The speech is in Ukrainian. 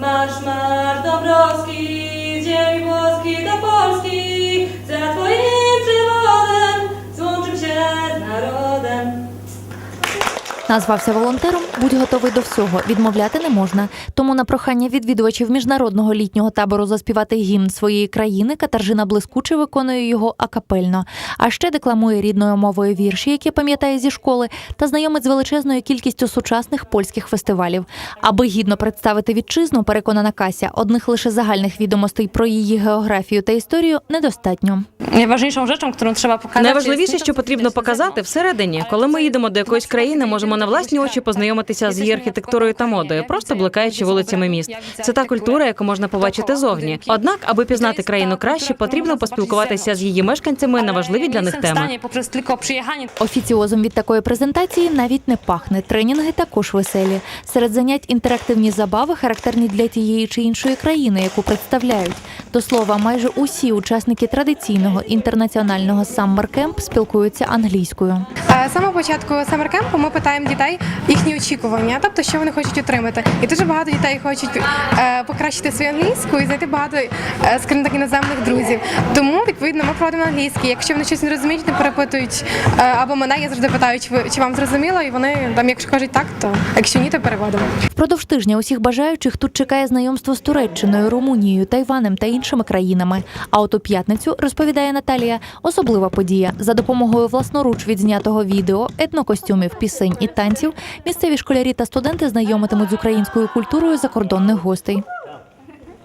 Marsz, marsz Dąbrowski, Назвався волонтером, будь готовий до всього. Відмовляти не можна. Тому на прохання відвідувачів міжнародного літнього табору заспівати гімн своєї країни Катаржина блискуче виконує його акапельно. А ще декламує рідною мовою вірші, які пам'ятає зі школи, та знайомить з величезною кількістю сучасних польських фестивалів. Аби гідно представити вітчизну, переконана Кася, одних лише загальних відомостей про її географію та історію недостатньо. Rzeczą, którą trzeba pokazać. Найважливіше, що потрібно показати всередині, коли ми їдемо до якоїсь країни, можемо на власні очі познайомитися з її архітектурою та модою, просто блукаючи вулицями міст. Це та культура, яку можна побачити зовні. Однак, аби пізнати країну краще, потрібно поспілкуватися з її мешканцями на важливі для них теми. Офіціозом від такої презентації навіть не пахне. Тренінги також веселі. Серед занять інтерактивні забави характерні для тієї чи іншої країни, яку представляють. До слова, майже усі учасники традиційного інтернаціонального саммер-кемп спілкуються англійською. Е, З самого початку самеркемпу ми питаємо дітей їхні очікування, тобто що вони хочуть отримати. І дуже багато дітей хочуть е, покращити свою англійську і знайти багато, е, скажімо так, іноземних друзів. Тому відповідно ми проводимо на англійській. Якщо вони щось не розуміють, не перепитують або мене, я завжди питаю, чи вам зрозуміло, і вони там, якщо кажуть так, то якщо ні, то переводимо. Впродовж тижня усіх бажаючих тут чекає знайомство з Туреччиною, Румунією, Тайванем та іншими країнами. А от у п'ятницю розповідає Наталія, особлива подія за допомогою власноруч відзнятого відео, етнокостюмів, пісень і танців. Місцеві школярі та студенти знайомитимуть з українською культурою закордонних гостей.